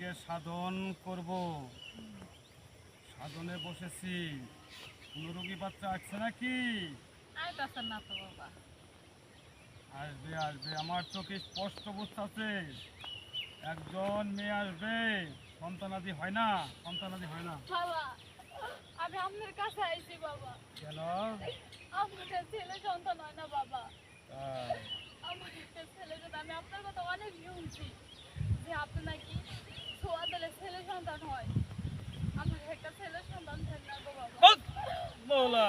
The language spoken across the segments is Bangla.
আজকে সাধন করব? সাধনে বসেছি। কোনো রোগী বাচ্চা আসছে নাকি? আসবে আসবে। আমার চোখে স্পষ্ট বুঝতেছে একজন মেয়ে আসবে। সন্তানাদি হয় না? সন্তানাদি হয় না? আমি আপনার কাছে আইছি বাবা। কেন? আপনার ছেলে সন্তান হয় না বাবা। আমার একটা ছেলে আমি আপনার কথা অনেক শুনছি যে আপনি নাকি ছোয়া দিলে ছেলে সন্তান হয়। আমার একটা ছেলে সন্তান থাকে না গো বাবা।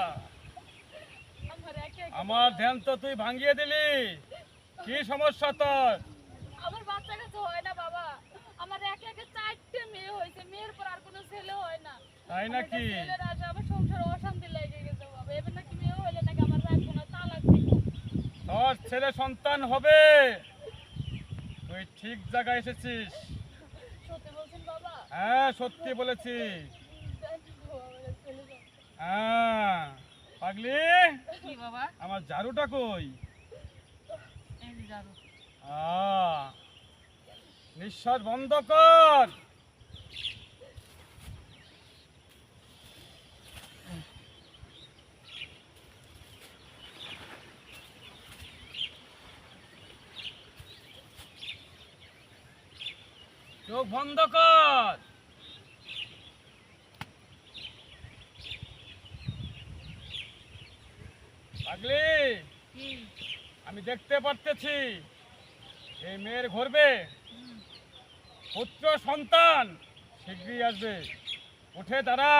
আমার একে একে আমার ধ্যান তো তুই ভাঙিয়ে দিলি। কি সমস্যা তোর? আমার বাচ্চা কাছে হয় না বাবা। আমার একে একে চারটে মেয়ে হয়েছে। মেয়ের পর আর কোনো ছেলে হয় না। তাই নাকি? ছেলের আসে আমার সংসারে অশান্তি লেগে গেছে বাবা। এবার নাকি মেয়ে হইলে নাকি আমার রাখব না তালাক দিব তোর ছেলে সন্তান হবে। তুই ঠিক জায়গায় এসেছিস। হ্যাঁ সত্যি বলেছি। হ্যাঁ পাগলি? কি বাবা? আমার ঝাড়ুটা কই? নিঃশ্বাস বন্ধ কর। চোখ বন্ধ কর। পাগলি আমি দেখতে পারতেছি এই মেয়ের ঘরবে। পুত্র সন্তান শীঘ্রই আসবে। উঠে দাঁড়া।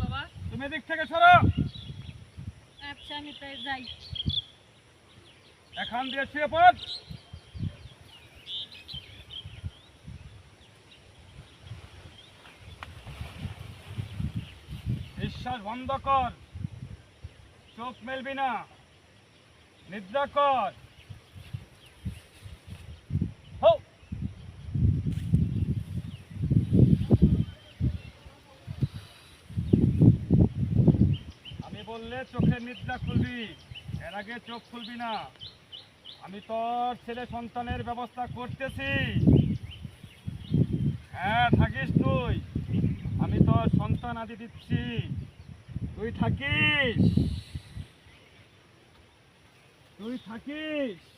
বাবা? তুমি দিক থেকে সরো। আচ্ছা আমি তাই যাই। এখান দিয়ে শুয়ে পড় নিঃশ্বাস বন্ধ কর। চোখ মেলবি না। নিদ্রা কর। আমি বললে চোখের নিদ্রা খুলবি, এর আগে চোখ খুলবি না। আমি তোর ছেলে সন্তানের ব্যবস্থা করতেছি। হ্যাঁ থাকিস তুই। আমি তোর সন্তান আদি দিচ্ছি। তুই থাকিস। তুই থাকিস।